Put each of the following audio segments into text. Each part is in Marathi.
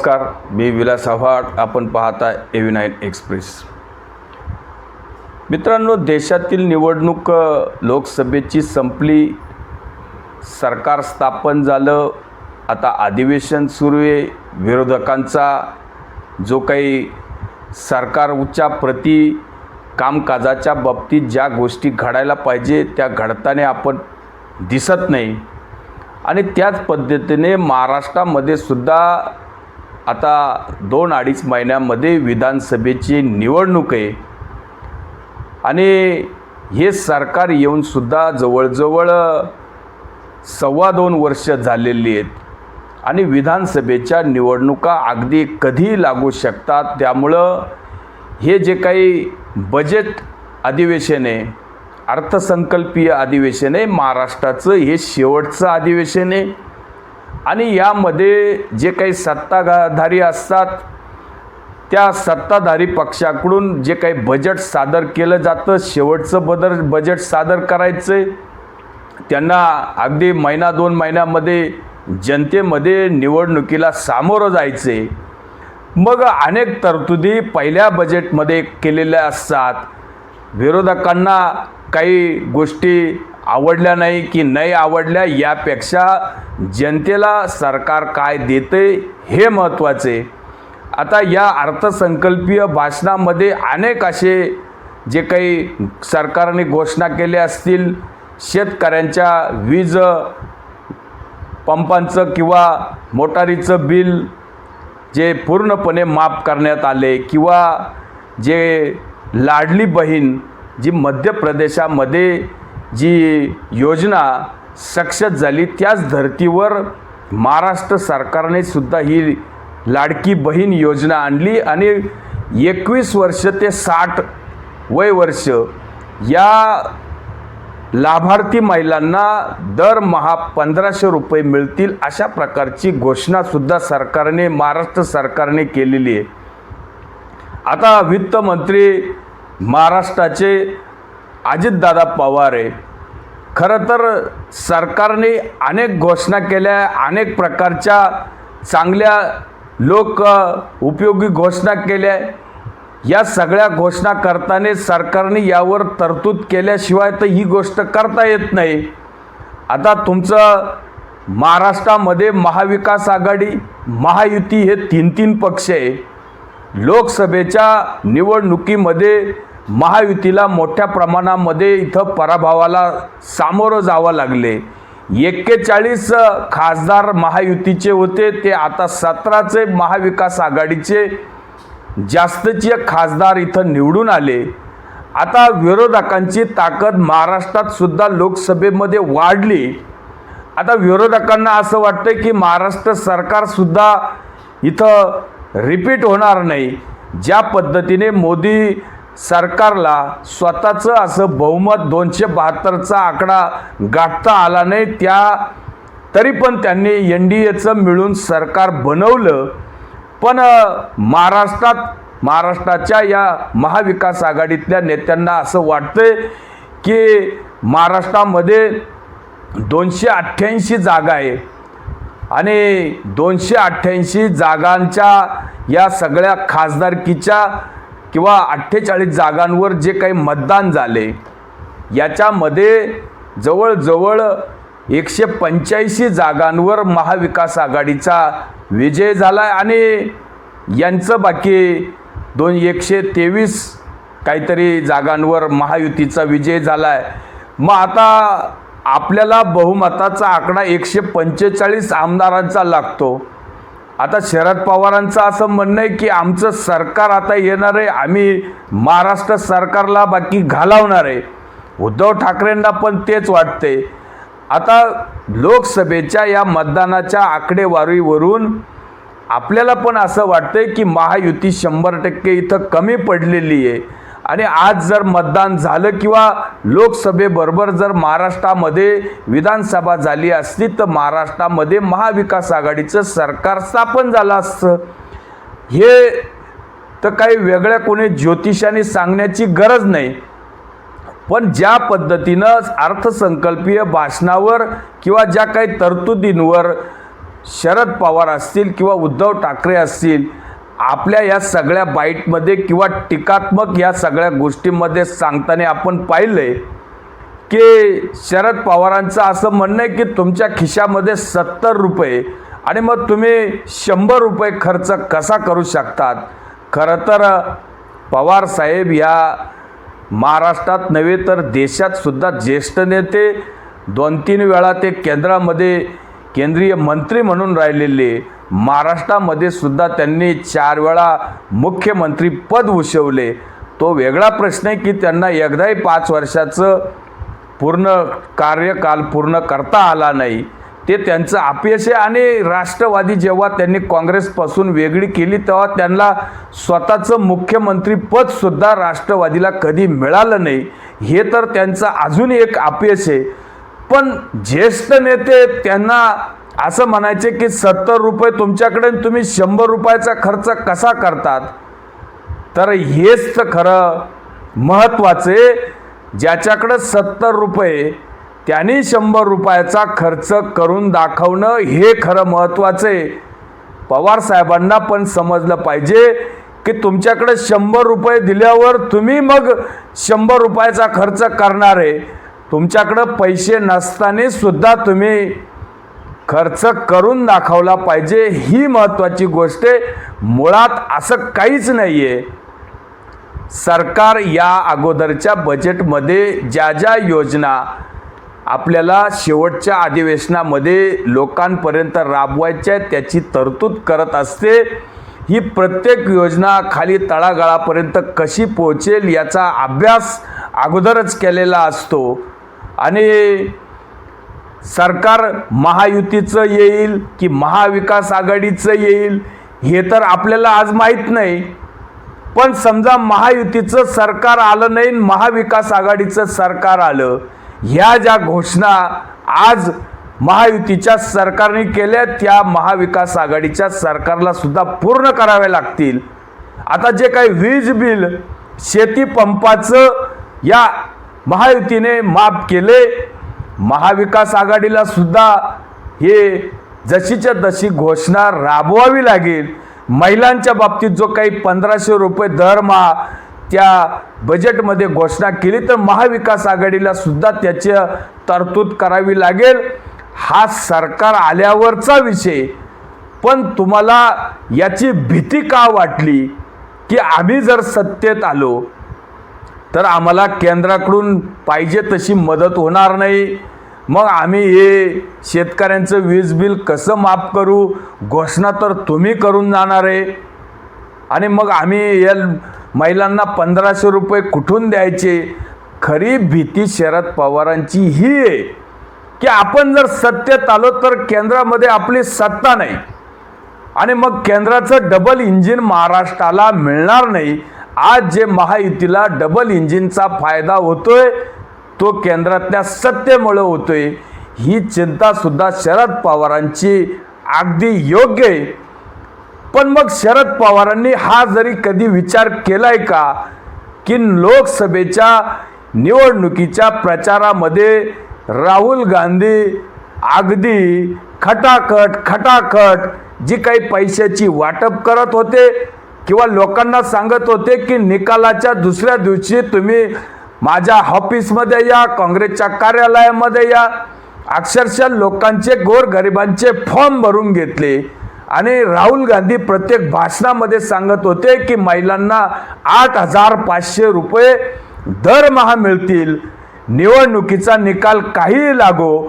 नमस्कार मी विलास आव्हाड. आपण पाहता एव्ही नाईन एक्सप्रेस. मित्रांनो देशातील निवडणूक लोकसभेची संपली. सरकार स्थापन झालं. आता अधिवेशन सुरू आहे. विरोधकांचा जो काही सरकारच्या प्रती कामकाजाच्या बाबतीत ज्या गोष्टी घडायला पाहिजे त्या घडताना आपण दिसत नाही. आणि त्याच पद्धतीने महाराष्ट्रामध्ये सुद्धा आता दोन अडीच महिन्यामध्ये विधानसभेची निवडणूक आहे. आणि हे सरकार येऊनसुद्धा जवळजवळ सव्वा दोन वर्ष झालेली आहेत. आणि विधानसभेच्या निवडणुका अगदी कधीही लागू शकतात त्यामुळं हे जे काही बजेट अधिवेशन आहे अर्थसंकल्पीय अधिवेशन आहे महाराष्ट्राचं हे शेवटचं अधिवेशन आहे. आणि यामध्ये जे काही सत्ताधारी असतात त्या सत्ताधारी पक्षाकडून जे काही बजेट सादर केलं जातं शेवटचं बदल बजेट सादर करायचं आहे त्यांना अगदी महिना दोन महिन्यामध्ये जनतेमध्ये निवडणुकीला सामोरं जायचं आहे मग अनेक तरतुदी पहिल्या बजेटमध्ये केलेल्या असतात. विरोधकांना काही गोष्टी आवडल्या नाही की नाही आवडल्या यापेक्षा जनतेला सरकार काय देते हे महत्त्वाचे आता या अर्थसंकल्पीय भाषणामध्ये अनेक असे जे काही सरकारने घोषणा केल्या असतील शेतकऱ्यांच्या वीज पंपांचं किंवा मोटारीचं बिल जे पूर्णपणे माफ करण्यात आले किंवा जे लाडली बहीण जी मध्य प्रदेशामध्ये जी योजना सक्षत झाली त्याच धर्तीवर महाराष्ट्र सरकारने सुद्धा ही लाडकी बहीण योजना आणली आणि एकवीस वर्ष ते साठ वय वर्ष या लाभार्थी महिलांना दरमहा पंधराशे रुपये मिळतील अशा प्रकारची घोषणासुद्धा सरकारने महाराष्ट्र सरकारने केलेली आहे. आता वित्तमंत्री महाराष्ट्राचे अजितदादा पवार आहे खरं तर सरकारने अनेक घोषणा केल्या अनेक प्रकारच्या चांगल्या लोक उपयोगी घोषणा केल्या. या सगळ्या घोषणा करताना सरकारने यावर तरतूद केल्याशिवाय तर ही गोष्ट करता येत नाही. आता तुमचं महाराष्ट्रामध्ये महाविकास आघाडी महायुती हे तीन तीन पक्ष आहे. लोकसभेच्या निवडणुकीमध्ये महायुतीला मोठ्या प्रमाणामध्ये इथं पराभवाला सामोरं जावं लागले. एक्केचाळीस खासदार महायुतीचे होते. ते आता सतराचे महाविकास आघाडीचे जास्तचे खासदार इथं निवडून आले. आता विरोधकांची ताकद महाराष्ट्रात सुद्धा लोकसभेमध्ये वाढली. आता विरोधकांना असं वाटतं की महाराष्ट्र सरकारसुद्धा इथं रिपीट होणार नाही. ज्या पद्धतीने मोदी सरकारला स्वतःचं असं बहुमत दोनशे बहात्तरचा आकडा गाठता आला नाही त्या तरी पण त्यांनी एन डी एचं मिळून सरकार बनवलं. पण महाराष्ट्रात महाराष्ट्राच्या या महाविकास आघाडीतल्या नेत्यांना असं वाटतंय की महाराष्ट्रामध्ये दोनशे अठ्ठ्याऐंशी जागा आहे. आणि दोनशे अठ्ठ्याऐंशी जागांच्या या सगळ्या खासदारकीच्या किंवा अठ्ठेचाळीस जागांवर जे काही मतदान झाले याच्यामध्ये जवळजवळ एकशे पंच्याऐंशी जागांवर महाविकास आघाडीचा विजय झाला आहे आणि यांचं बाकी दोन एकशे तेवीस काहीतरी जागांवर महायुतीचा विजय झाला आहे मग आता आपल्याला बहुमताचा आकडा एकशे पंचेचाळीस आमदारांचा लागतो. आता शरद पवारांचं असं म्हणणं आहे की आमचं सरकार आता येणार आहे आम्ही महाराष्ट्र सरकारला बाकी घालावणार आहे. उद्धव ठाकरेंना पण तेच वाटते आता लोकसभेच्या या मतदानाच्या आकडेवारीवरून आपल्याला पण असं वाटतंय की महायुती शंभर टक्के इथं कमी पडलेली आहे. आणि आज जर मतदान झालं किंवा लोकसभेबरोबर जर महाराष्ट्रामध्ये विधानसभा झाली असती तर महाराष्ट्रामध्ये महाविकास आघाडीचं सरकार स्थापन झालं असतं. हे तर काही वेगळ्या कोणी ज्योतिषाने सांगण्याची गरज नाही. पण ज्या पद्धतीनं अर्थसंकल्पीय भाषणावर किंवा ज्या काही तरतुदींवर शरद पवार असतील किंवा उद्धव ठाकरे असतील आपल्या या सगळ्या बाईटमध्ये किंवा टीकात्मक या सगळ्या गोष्टींमध्ये सांगताना आपण पाहिलं आहे की शरद पवारांचं असं म्हणणं आहे की तुमच्या खिशामध्ये सत्तर रुपये आणि मग तुम्ही शंभर रुपये खर्च कसा करू शकतात? खरं तर पवार साहेब या महाराष्ट्रात नव्हे तर देशात सुद्धा ज्येष्ठ नेते दोन तीन वेळा ते केंद्रामध्ये केंद्रीय मंत्री म्हणून राहिलेले. महाराष्ट्रामध्ये सुद्धा त्यांनी चार वेळा मुख्यमंत्री पद भूषवले. तो वेगळा प्रश्न आहे की त्यांना एकदाही पाच वर्षाचं पूर्ण कार्यकाल पूर्ण करता आला नाही. ते त्यांचं अपयश आहे आणि राष्ट्रवादी जेव्हा त्यांनी काँग्रेसपासून वेगळी केली तेव्हा त्यांना स्वतःचं मुख्यमंत्रीपदसुद्धा राष्ट्रवादीला कधी मिळालं नाही. हे तर त्यांचं अजून एक अपयश आहे. पण ज्येष्ठ नेते त्यांना असं म्हणायचे की सत्तर रुपये तुमच्याकडे तुम्ही शंभर रुपयाचा खर्च कसा करतात? तर हेच तर खरं महत्त्वाचे ज्याच्याकडं सत्तर रुपये त्यांनी शंभर रुपयाचा खर्च करून दाखवणं हे खरं महत्त्वाचं आहे. पवार साहेबांना पण समजलं पाहिजे की तुमच्याकडे शंभर रुपये दिल्यावर तुम्ही मग शंभर रुपयाचा खर्च करणार आहे. तुमच्याकडं पैसे नसताना सुद्धा तुम्ही खर्च करून दाखवला पाहिजे ही महत्त्वाची गोष्ट आहे. मुळात असं काहीच नाही आहे सरकार या अगोदरच्या बजेटमध्ये ज्या ज्या योजना आपल्याला शेवटच्या अधिवेशनामध्ये लोकांपर्यंत राबवायच्या त्याची तरतूद करत असते. ही प्रत्येक योजना खाली तळागाळापर्यंत कशी पोहोचेल याचा अभ्यास अगोदरच केलेला असतो. आणि सरकार महायुतीचं येईल की महाविकास आघाडीचं येईल हे तर आपल्याला आज माहीत नाही. पण समजा महायुतीचं सरकार आलं नाही महाविकास आघाडीचं सरकार आलं ह्या ज्या घोषणा आज महायुतीच्या सरकारने केल्या त्या महाविकास आघाडीच्या सरकारला सुद्धा पूर्ण कराव्या लागतील. आता जे काही वीज बिल शेती पंपाचं या महायुतीने माफ केले महाविकास आघाडीला सुद्धा हे जशीच्या तशी घोषणा राबवावी लागेल. महिलांच्या बाबतीत जो काही पंधराशे रुपये दरमहा त्या बजेटमध्ये घोषणा केली तर महाविकास आघाडीला सुद्धा त्याची तरतूद करावी लागेल. हा सरकार आल्यावरचा विषय. पण तुम्हाला याची भीती का वाटली की आम्ही जर सत्तेत आलो तर आम्हाला केंद्राकडून पाहिजे तशी मदत होणार नाही. मग आम्ही हे शेतकऱ्यांचं वीज बिल कसं माफ करू? घोषणा तर तुम्ही करून जाणार आहे. आणि मग आम्ही या महिलांना पंधराशे रुपये कुठून द्यायचे? खरी भीती शरद पवारांची ही आहे की आपण जर सत्तेत आलो तर केंद्रामध्ये आपली सत्ता नाही. आणि मग केंद्राचं डबल इंजिन महाराष्ट्राला मिळणार नाही. आज जे महायुतीला डबल इंजिनचा फायदा होतोय तो केंद्रातल्या सत्तेमुळं होतोय ही चिंतासुद्धा शरद पवारांची अगदी योग्य आहे. पण मग शरद पवारांनी हा जरी कधी विचार केलाय का की लोकसभेच्या निवडणुकीच्या प्रचारामध्ये राहुल गांधी अगदी खटाखट खटाखट जी काही पैशाची वाटप करत होते किंवा लोकांना सांगत होते की निकालाच्या दुसऱ्या दिवशी तुम्ही माझ्या ऑफिसमध्ये या काँग्रेसच्या कार्यालयामध्ये या. अक्षरशः लोकांचे गोरगरिबांचे फॉर्म भरून घेतले. आणि राहुल गांधी प्रत्येक भाषणामध्ये सांगत होते की महिलांना आठ हजार पाचशे रुपये दरमहा मिळतील. निवडणुकीचा निकाल काही लागो.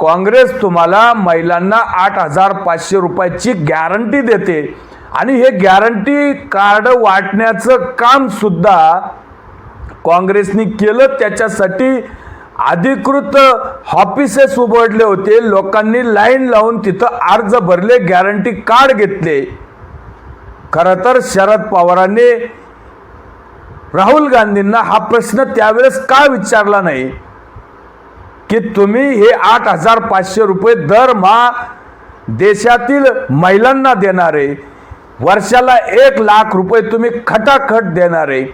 काँग्रेस तुम्हाला महिलांना आठ हजार पाचशे रुपयाची गॅरंटी देते. आणि हे गॅरंटी कार्ड वाटण्याचं कामसुद्धा काँग्रेसनी केलं त्याच्यासाठी अधिकृत ऑफिसेस उघडले होते. लोकांनी लाईन लावून तिथं अर्ज भरले गॅरंटी कार्ड घेतले. खरं तर शरद पवारांनी राहुल गांधींना हा प्रश्न त्यावेळेस का विचारला नाही? की तुम्ही हे आठ हजार पाचशे रुपये दरमहा देशातील महिलांना देणारे. वर्षाला एक लाख रुपये तुम्ही खटाखट देणारे.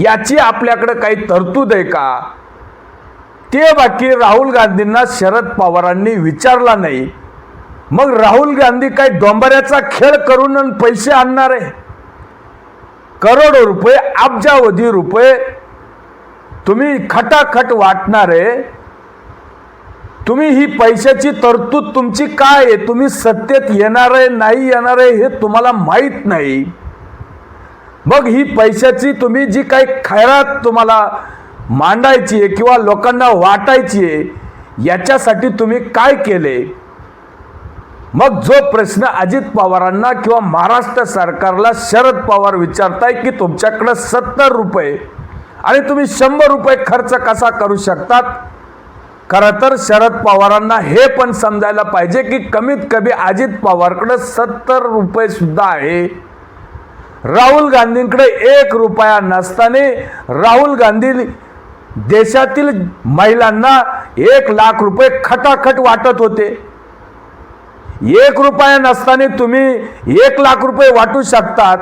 याची आपल्याकडं काही तरतूद आहे का? ते बाकी राहुल गांधींना शरद पवारांनी विचारला नाही. मग राहुल गांधी काय डोंबऱ्याचा खेळ करून पैसे आणणार आहे? करोडो रुपये अब्जावधी रुपये तुम्ही खटाखट वाटणारे तुम्ही ही पैशाची तरतूद तुमची काय आहे? तुम्ही सत्तेत येणार आहे नाही येणार आहे हे तुम्हाला माहीत नाही. मग ही पैशाची तुम्ही जी काही खैरात तुम्हाला मांडायची आहे किंवा लोकांना वाटायची आहे याच्यासाठी तुम्ही काय केले? मग जो प्रश्न अजित पवारांना किंवा महाराष्ट्र सरकारला शरद पवार विचारताय की तुमच्याकडं सत्तर रुपये आणि तुम्ही शंभर रुपये खर्च कसा करू शकतात? खरं तर शरद पवारांना हे पण समजायला पाहिजे की कमीत कमी अजित पवारकडं सत्तर रुपये सुद्धा आहे. राहुल गांधींकडे एक रुपया नसताना राहुल गांधी देशातील महिलांना एक लाख रुपये खटाखट वाटत होते. एक रुपया नसताना तुम्ही एक लाख रुपये वाटू शकतात.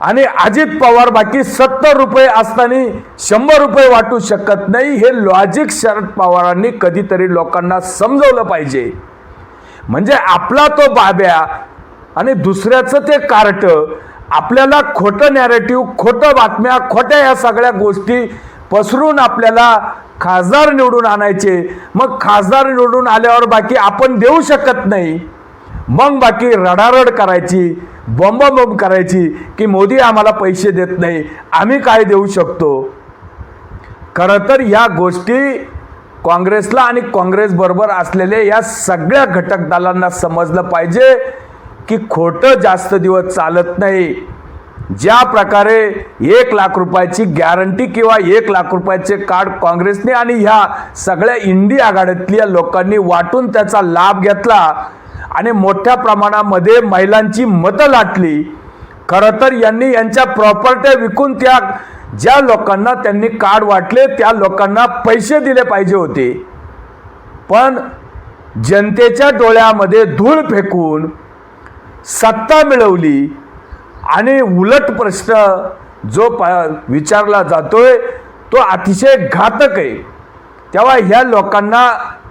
आणि अजित पवार बाकी सत्तर रुपये असताना शंभर रुपये वाटू शकत नाही हे लॉजिक शरद पवारांनी कधीतरी लोकांना समजवलं पाहिजे. म्हणजे आपला तो बाब्या आणि दुसऱ्याचं ते कार्ट आपल्याला खोटं नॅरेटिव्ह खोटं बातम्या खोट्या या सगळ्या गोष्टी पसरून आपल्याला खासदार निवडून आणायचे. मग खासदार निवडून आल्यावर बाकी आपण देऊ शकत नाही. मग बाकी रडारड करायची बॉम्ब करायची की मोदी आम्हाला पैसे देत नाही आम्ही काय देऊ शकतो? खरं तर या गोष्टी काँग्रेसला आणि काँग्रेसबरोबर असलेल्या या सगळ्या घटक दलांना समजलं पाहिजे. की खोटं जास्त दिवस चालत नाही. ज्या प्रकारे एक लाख रुपयाची गॅरंटी किंवा एक लाख रुपयाचे कार्ड काँग्रेसने आणि ह्या सगळ्या इंडिया आघाडीतल्या लोकांनी वाटून त्याचा लाभ घेतला आणि मोठ्या प्रमाणामध्ये महिलांची मतं लाटली खरं तर यांनी यांच्या प्रॉपर्ट्या विकून त्या ज्या लोकांना त्यांनी कार्ड वाटले त्या लोकांना पैसे दिले पाहिजे होते. पण जनतेच्या डोळ्यामध्ये धूळ फेकून सत्ता मिळवली आणि उलट प्रश्न जो प विचारला जातोय तो अतिशय घातक आहे. तेव्हा ह्या लोकांना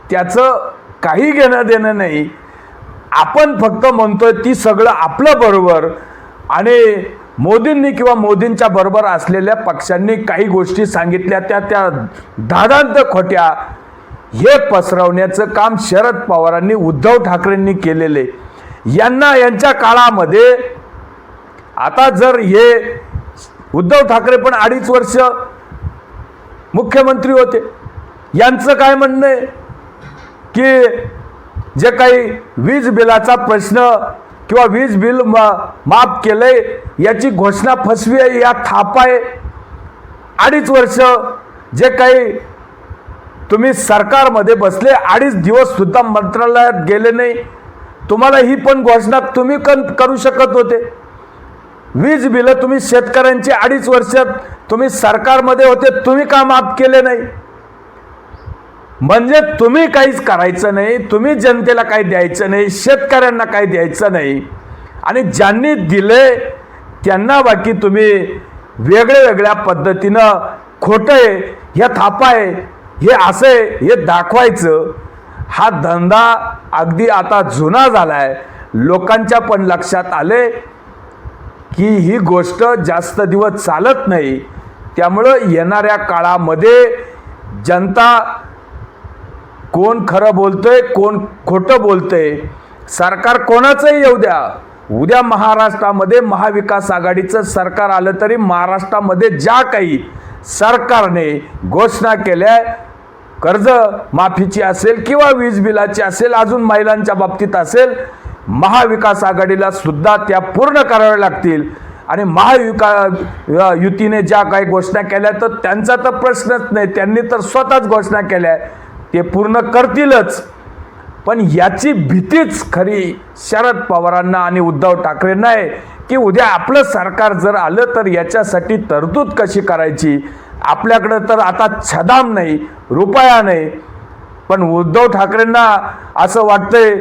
त्याचं काही घेणं देणं नाही. आपण फक्त म्हणतोय ती सगळं आपलं बरोबर आणि मोदींनी किंवा मोदींच्या बरोबर असलेल्या पक्षांनी काही गोष्टी सांगितल्या त्या त्या दादांत खोट्या. हे पसरवण्याचं काम शरद पवारांनी उद्धव ठाकरेंनी केलेले यांना यांच्या काळामध्ये आता जर हे उद्धव ठाकरे पण अडीच वर्ष मुख्यमंत्री होते. यांचं काय म्हणणं आहे? की जे काही वीज बिलाचा प्रश्न किंवा वीज बिल मा माफ केलंय याची घोषणा फसवी आहे या थाप आहे. अडीच वर्ष जे काही तुम्ही सरकारमध्ये बसले अडीच दिवस सुद्धा मंत्रालयात गेले नाही. तुम्हाला ही पण घोषणा तुम्ही कन करू शकत होते. वीज बिलं तुम्ही शेतकऱ्यांची अडीच वर्षात तुम्ही सरकारमध्ये होते तुम्ही का माफ केले नाही? म्हणजे तुम्ही काहीच करायचं नाही तुम्ही जनतेला काही द्यायचं नाही शेतकऱ्यांना काही द्यायचं नाही. आणि ज्यांनी दिले त्यांना बाकी तुम्ही वेगळ्या वेगळ्या पद्धतीनं खोटं आहे हे थापा आहे हे असं आहे हे दाखवायचं. हा धंदा अगदी आता जुना झाला आहे लोकांच्या पण लक्षात आले की ही गोष्ट जास्त दिवस चालत नाही. त्यामुळं येणाऱ्या काळामध्ये जनता कोण खरं बोलतंय कोण खोटं बोलतंय सरकार कोणाचंही येऊ द्या. उद्या महाराष्ट्रामध्ये महाविकास आघाडीचं सरकार आलं तरी महाराष्ट्रामध्ये ज्या काही सरकारने घोषणा केल्या कर्ज माफीची असेल किंवा वीज बिलाची असेल अजून महिलांच्या बाबतीत असेल महाविकास आघाडीला सुद्धा त्या पूर्ण कराव्या लागतील. आणि महाविका युतीने ज्या काही घोषणा केल्या तर त्यांचा तर प्रश्नच नाही. त्यांनी तर स्वतःच घोषणा केल्या. ते पूर्ण करतीलच. पण याची भीतीच खरी शरद पवारांना आणि उद्धव ठाकरेंना आहे की उद्या आपलं सरकार जर आलं तर याच्यासाठी तरतूद कशी करायची? आपल्याकडं तर आता छदाम नाही रुपया नाही. पण उद्धव ठाकरेंना असं वाटतंय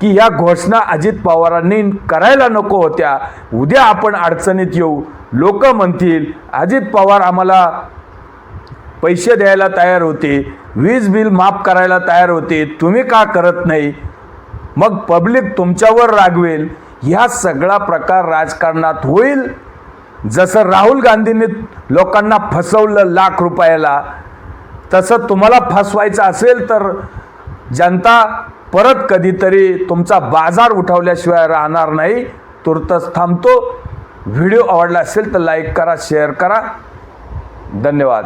की या घोषणा अजित पवारांनी करायला नको होत्या. उद्या आपण अडचणीत येऊ. लोक म्हणतील अजित पवार आम्हाला पैसे द्यायला तयार होते. वीज बिल माफ करायला तयार होते. तुम्ही का करत नाही? मग पब्लिक तुमच्यावर रागवेल. ह्या सगळा प्रकार राजकारणात होईल. जसं राहुल गांधींनी लोकांना फसवलं लाख रुपयाला तसं तुम्हाला फसवायचं असेल तर जनता परत कधीतरी तुमचा बाजार उठवल्याशिवाय राहणार नाही. तुर्तच थांबतो. व्हिडिओ आवडला असेल तर लाईक करा शेअर करा. धन्यवाद.